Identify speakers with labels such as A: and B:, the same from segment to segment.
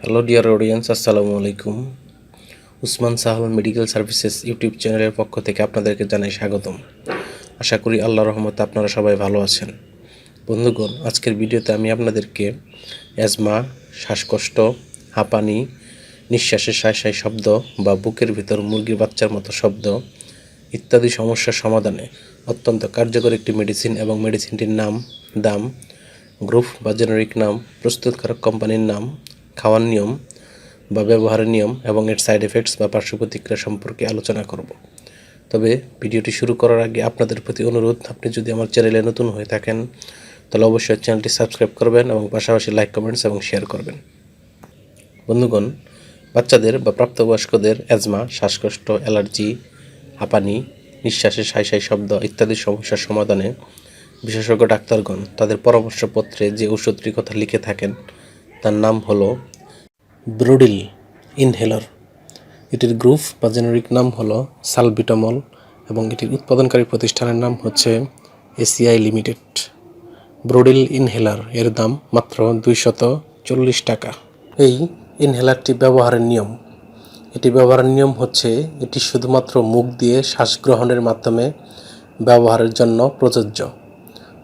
A: Hello dear audience আসসালামু আলাইকুম Usman Sahal medical services YouTube চ্যানেলের পক্ষ থেকে আপনাদেরকে জানাই স্বাগতম। আশা করি আল্লাহ রহমতে আপনারা সবাই ভালো আছেন। বন্ধুগণ, আজকের ভিডিওতে আমি আপনাদেরকে অ্যাজমা শ্বাসকষ্ট, হাঁপানি নিঃশ্বাসের সায় সায় শব্দ বা বুকের ভিতর মুরগির বাচ্চার মতো শব্দ ইত্যাদি সমস্যার সমাধানে অত্যন্ত কার্যকর একটি মেডিসিন এবং মেডিসিনটির নাম দাম গ্রুপ বা জেনারিক নাম, প্রস্তুতকারক কোম্পানির নাম খাওয়ার নিয়ম বা ব্যবহারের নিয়ম এবং এর সাইড এফেক্টস বা পার্শ্ব প্রতিক্রিয়া সম্পর্কে আলোচনা করব। তবে ভিডিওটি শুরু করার আগে আপনাদের প্রতি অনুরোধ, আপনি যদি আমার চ্যানেলে নতুন হয়ে থাকেন, তাহলে অবশ্যই চ্যানেলটি সাবস্ক্রাইব করবেন এবং পাশাপাশি লাইক কমেন্টস এবং শেয়ার করবেন। বন্ধুগণ, বাচ্চাদের বা প্রাপ্তবয়স্কদের অ্যাজমা শ্বাসকষ্ট অ্যালার্জি হাঁপানি, নিঃশ্বাসে সাই সাই শব্দ ইত্যাদি সমস্যার সমাধানে বিশেষজ্ঞ ডাক্তারগণ তাদের পরামর্শপত্রে যে ওষুধটির কথা লিখে থাকেন তার নাম হলো ব্রোডিল ইনহেলার। এটির গ্রুপ বা জেনারিক নাম হলো সালবিটামল এবং এটির উৎপাদনকারী প্রতিষ্ঠানের নাম হচ্ছে এসিআই লিমিটেড। ব্রোডিল ইনহেলার এর দাম মাত্র দুইশত চল্লিশ টাকা। এই ইনহেলারটি ব্যবহারের নিয়ম। এটি ব্যবহারের নিয়ম হচ্ছে এটি শুধুমাত্র মুখ দিয়ে শ্বাস গ্রহণের মাধ্যমে ব্যবহারের জন্য প্রযোজ্য।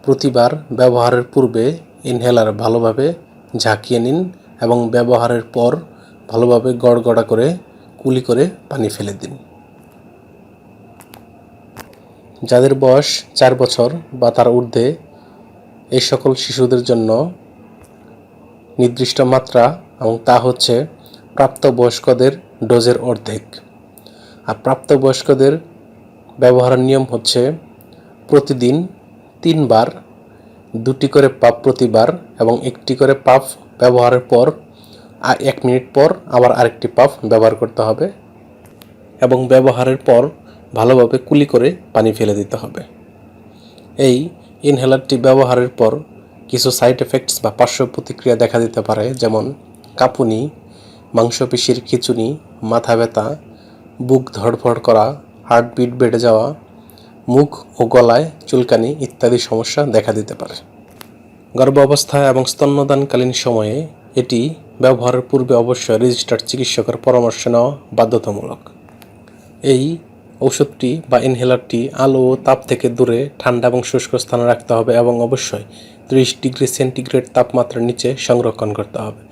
A: প্রতিবার ব্যবহারের পূর্বে ইনহেলার ভালোভাবে ঝাঁকিয়ে নিন এবং ব্যবহারের পর ভালোভাবে গড়গড়া করে, কুলি করে পানি ফেলে দিন। যাদের বয়স চার বছর বা তার ঊর্ধ্বে এই সকল শিশুদের জন্য নির্দিষ্ট মাত্রা এবং তা হচ্ছে প্রাপ্তবয়স্কদের ডোজের অর্ধেক। আর প্রাপ্তবয়স্কদের ব্যবহারের নিয়ম হচ্ছে প্রতিদিন তিনবার দুটি করে পাপ প্রতিবার এবং একটি করে পাপ ব্যবহারের পর আর এক মিনিট পর আবার আরেকটি পাপ ব্যবহার করতে হবে এবং ব্যবহারের পর ভালোভাবে কুলি করে পানি ফেলে দিতে হবে। এই ইনহেলারটি ব্যবহারের পর কিছু সাইড এফেক্টস বা পার্শ্ব প্রতিক্রিয়া দেখা দিতে পারে, যেমন কাঁপুনি, মাংসপেশির খিচুনি, মাথা ব্যথা, বুক ধড়ফড় করা হার্টবিট বেড়ে যাওয়া মুখ ও গলায় চুলকানি ইত্যাদি সমস্যা দেখা দিতে পারে। গর্ভ অবস্থায় এবং স্তন্যদানকালীন সময়ে এটি ব্যবহারের পূর্বে অবশ্যই রেজিস্টার্ড চিকিৎসকের পরামর্শ নেওয়া বাধ্যতামূলক। এই ঔষধটি বা ইনহেলারটি আলো ও তাপ থেকে দূরে, ঠান্ডা এবং শুষ্ক স্থানে রাখতে হবে এবং অবশ্যই ত্রিশ ডিগ্রি সেন্টিগ্রেড তাপমাত্রার নিচে সংরক্ষণ করতে হবে।